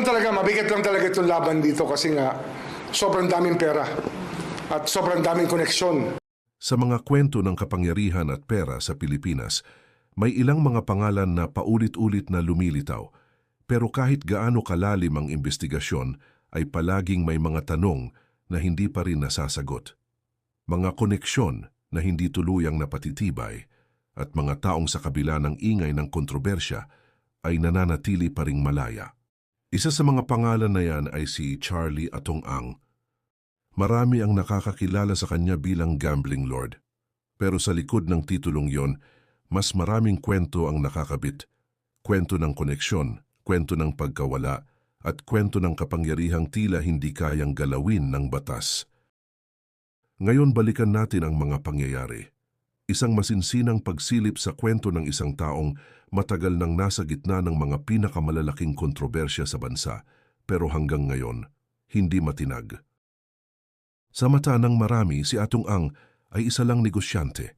lang talaga, mabigat lang talaga itong laban dito kasi nga sobrang daming pera at sobrang daming koneksyon. Sa mga kwento ng kapangyarihan at pera sa Pilipinas, may ilang mga pangalan na paulit-ulit na lumilitaw. Pero kahit gaano kalalim ang investigasyon, ay palaging may mga tanong na hindi pa rin nasasagot. Mga koneksyon na hindi tuluyang napatitibay at mga taong sa kabila ng ingay ng kontrobersya ay nananatili pa ring malaya. Isa sa mga pangalan na yan ay si Charlie Atong Ang, Marami ang nakakakilala sa kanya bilang gambling lord. Pero sa likod ng titulong yon, mas maraming kwento ang nakakabit. Kwento ng koneksyon, kwento ng pagkawala, at kwento ng kapangyarihang tila hindi kayang galawin ng batas. Ngayon balikan natin ang mga pangyayari. Isang masinsinang pagsilip sa kwento ng isang taong matagal nang nasa gitna ng mga pinakamalalaking kontrobersya sa bansa, pero hanggang ngayon, hindi matinag. Sa mata ng marami, si Atong Ang ay isa lang negosyante.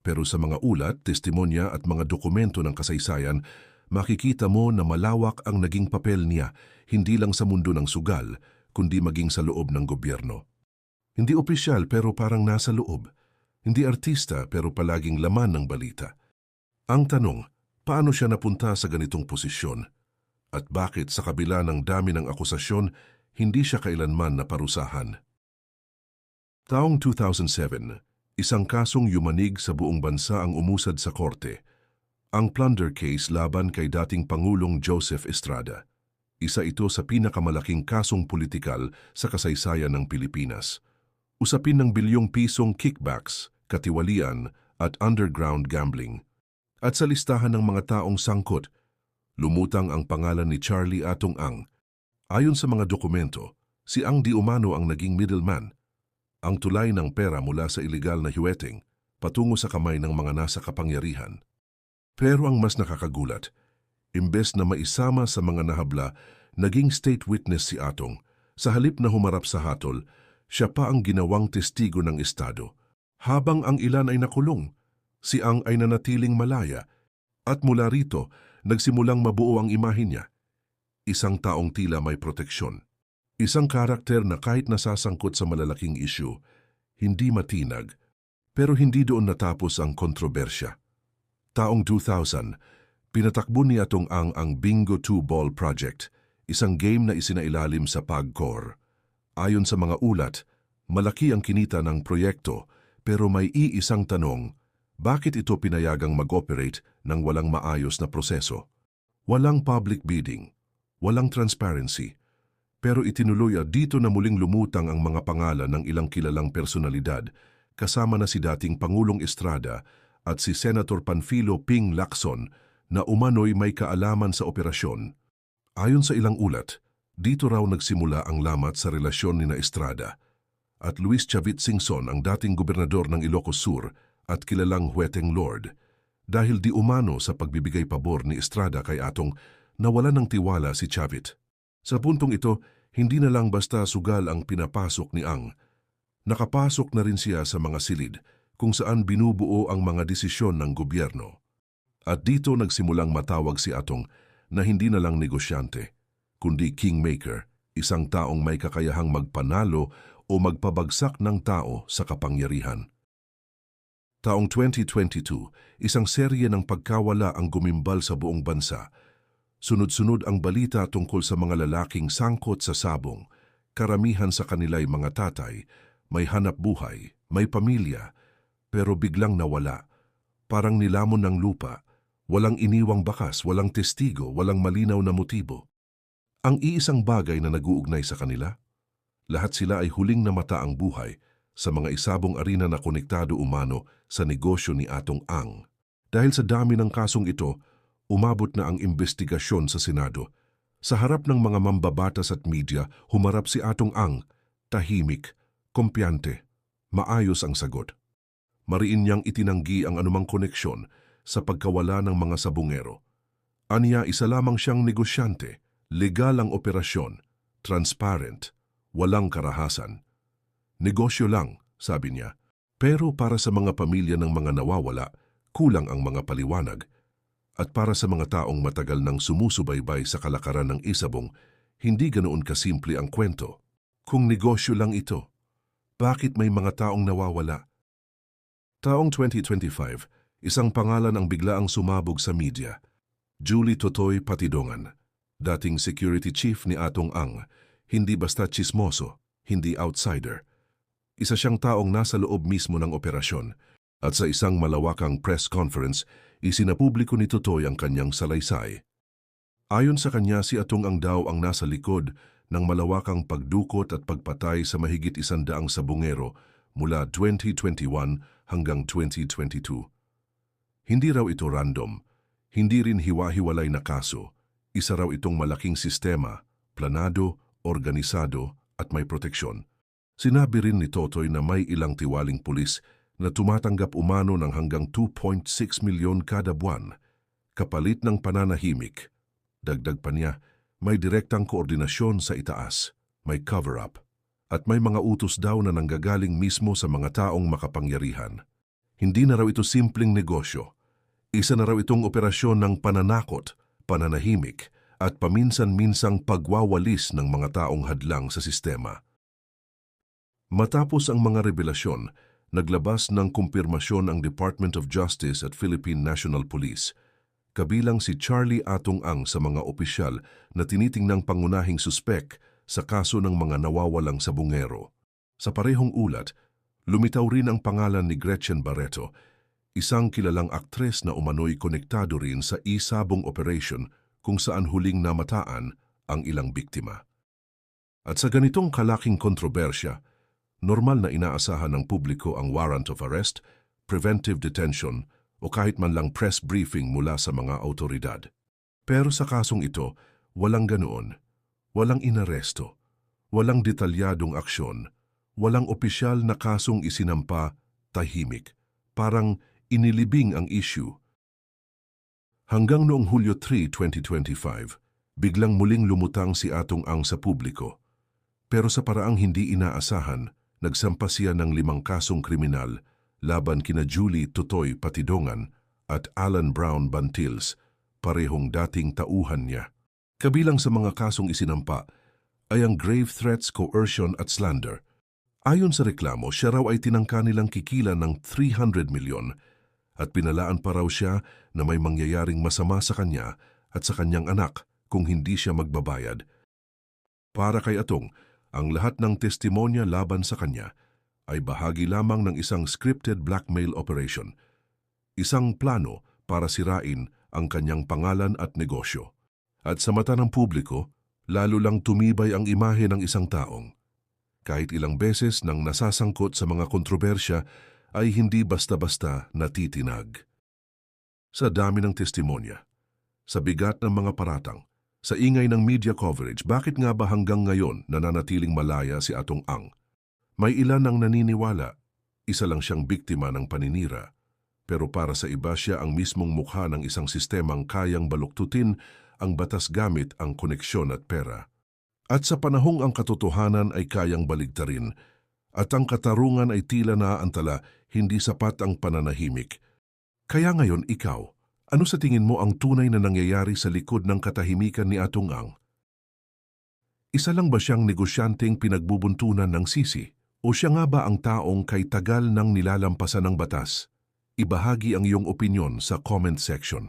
Pero sa mga ulat, testimonya at mga dokumento ng kasaysayan, makikita mo na malawak ang naging papel niya hindi lang sa mundo ng sugal, kundi maging sa loob ng gobyerno. Hindi opisyal pero parang nasa loob. Hindi artista pero palaging laman ng balita. Ang tanong, paano siya napunta sa ganitong posisyon? At bakit sa kabila ng dami ng akusasyon, hindi siya kailanman naparusahan? Taong 2007, isang kasong yumanig sa buong bansa ang umusad sa korte. Ang plunder case laban kay dating Pangulong Joseph Estrada. Isa ito sa pinakamalaking kasong politikal sa kasaysayan ng Pilipinas. Usapin ng bilyong pisong kickbacks, katiwalian at underground gambling. At sa listahan ng mga taong sangkot, lumutang ang pangalan ni Charlie Atong Ang. Ayon sa mga dokumento, si Ang Di Umano ang naging middleman ang tulay ng pera mula sa ilegal na huweting patungo sa kamay ng mga nasa kapangyarihan. Pero ang mas nakakagulat, imbes na maisama sa mga nahabla, naging state witness si Atong. Sa halip na humarap sa hatol, siya pa ang ginawang testigo ng Estado. Habang ang ilan ay nakulong, si Ang ay nanatiling malaya at mula rito, nagsimulang mabuo ang imahin niya. Isang taong tila may proteksyon. Isang karakter na kahit nasasangkot sa malalaking isyu, hindi matinag, pero hindi doon natapos ang kontrobersya. Taong 2000, pinatakbo ni Atong Ang ang Bingo 2 Ball Project, isang game na isinailalim sa PAGCOR. Ayon sa mga ulat, malaki ang kinita ng proyekto pero may iisang tanong, bakit ito pinayagang mag-operate ng walang maayos na proseso? Walang public bidding, walang transparency, pero itinuloy at dito na muling lumutang ang mga pangalan ng ilang kilalang personalidad, kasama na si dating Pangulong Estrada at si Senator Panfilo Ping Lacson na umano'y may kaalaman sa operasyon. Ayon sa ilang ulat, dito raw nagsimula ang lamat sa relasyon ni na Estrada at Luis Chavit Singson ang dating gobernador ng Ilocos Sur at kilalang Hueteng Lord dahil di umano sa pagbibigay pabor ni Estrada kay Atong nawala ng tiwala si Chavit. Sa puntong ito, hindi na lang basta sugal ang pinapasok ni Ang. Nakapasok na rin siya sa mga silid kung saan binubuo ang mga desisyon ng gobyerno. At dito nagsimulang matawag si Atong na hindi na lang negosyante, kundi kingmaker, isang taong may kakayahang magpanalo o magpabagsak ng tao sa kapangyarihan. Taong 2022, isang serye ng pagkawala ang gumimbal sa buong bansa Sunod-sunod ang balita tungkol sa mga lalaking sangkot sa sabong. Karamihan sa kanila'y mga tatay, may hanap buhay, may pamilya, pero biglang nawala. Parang nilamon ng lupa, walang iniwang bakas, walang testigo, walang malinaw na motibo. Ang iisang bagay na naguugnay sa kanila, lahat sila ay huling namata ang buhay sa mga isabong arena na konektado umano sa negosyo ni Atong Ang. Dahil sa dami ng kasong ito, umabot na ang investigasyon sa Senado. Sa harap ng mga mambabatas at media, humarap si Atong Ang, tahimik, kompyante, maayos ang sagot. Mariin niyang itinanggi ang anumang koneksyon sa pagkawala ng mga sabungero. Aniya isa lamang siyang negosyante, legal ang operasyon, transparent, walang karahasan. Negosyo lang, sabi niya. Pero para sa mga pamilya ng mga nawawala, kulang ang mga paliwanag At para sa mga taong matagal nang sumusubaybay sa kalakaran ng Isabong, hindi ganoon kasimple ang kwento. Kung negosyo lang ito, bakit may mga taong nawawala? Taong 2025, isang pangalan ang biglaang sumabog sa media. Julie Totoy Patidongan, dating security chief ni Atong Ang, hindi basta chismoso, hindi outsider. Isa siyang taong nasa loob mismo ng operasyon at sa isang malawakang press conference, isinapubliko ni Totoy ang kanyang salaysay. Ayon sa kanya, si Atong Ang daw ang nasa likod ng malawakang pagdukot at pagpatay sa mahigit isandaang sabungero mula 2021 hanggang 2022. Hindi raw ito random, hindi rin hiwa-hiwalay na kaso. Isa raw itong malaking sistema, planado, organisado at may proteksyon. Sinabi rin ni Totoy na may ilang tiwaling pulis na tumatanggap umano ng hanggang 2.6 milyon kada buwan, kapalit ng pananahimik. Dagdag pa niya, may direktang koordinasyon sa itaas, may cover-up, at may mga utos daw na nanggagaling mismo sa mga taong makapangyarihan. Hindi na raw ito simpleng negosyo. Isa na raw itong operasyon ng pananakot, pananahimik, at paminsan-minsang pagwawalis ng mga taong hadlang sa sistema. Matapos ang mga revelasyon, naglabas ng kumpirmasyon ang Department of Justice at Philippine National Police, kabilang si Charlie Atong Ang sa mga opisyal na tinitingnang pangunahing suspek sa kaso ng mga nawawalang sabungero. Sa parehong ulat, lumitaw rin ang pangalan ni Gretchen Barreto, isang kilalang aktres na umano'y konektado rin sa isabong operation kung saan huling namataan ang ilang biktima. At sa ganitong kalaking kontrobersya, normal na inaasahan ng publiko ang warrant of arrest, preventive detention o kahit man lang press briefing mula sa mga autoridad. Pero sa kasong ito, walang ganoon. Walang inaresto. Walang detalyadong aksyon. Walang opisyal na kasong isinampa, tahimik. Parang inilibing ang issue. Hanggang noong Hulyo 3, 2025, biglang muling lumutang si Atong Ang sa publiko. Pero sa paraang hindi inaasahan, nagsampa siya ng limang kasong kriminal laban kina Julie Totoy Patidongan at Alan Brown Bantils, parehong dating tauhan niya. Kabilang sa mga kasong isinampa ay ang grave threats, coercion at slander. Ayon sa reklamo, siya raw ay tinangka nilang kikila ng 300 milyon at pinalaan pa raw siya na may mangyayaring masama sa kanya at sa kanyang anak kung hindi siya magbabayad. Para kay Atong, ang lahat ng testimonya laban sa kanya ay bahagi lamang ng isang scripted blackmail operation, isang plano para sirain ang kanyang pangalan at negosyo. At sa mata ng publiko, lalo lang tumibay ang imahe ng isang taong. Kahit ilang beses nang nasasangkot sa mga kontrobersya ay hindi basta-basta natitinag. Sa dami ng testimonya, sa bigat ng mga paratang, sa ingay ng media coverage, bakit nga ba hanggang ngayon nananatiling malaya si Atong Ang? May ilan ang naniniwala, isa lang siyang biktima ng paninira, pero para sa iba siya ang mismong mukha ng isang sistemang kayang baluktutin ang batas gamit ang koneksyon at pera. At sa panahong ang katotohanan ay kayang baligtarin, at ang katarungan ay tila naaantala, hindi sapat ang pananahimik. Kaya ngayon ikaw, ano sa tingin mo ang tunay na nangyayari sa likod ng katahimikan ni Atong Ang? Isa lang ba siyang negosyanteng pinagbubuntunan ng sisi? O siya nga ba ang taong kay tagal nang nilalampasan ng batas? Ibahagi ang iyong opinyon sa comment section.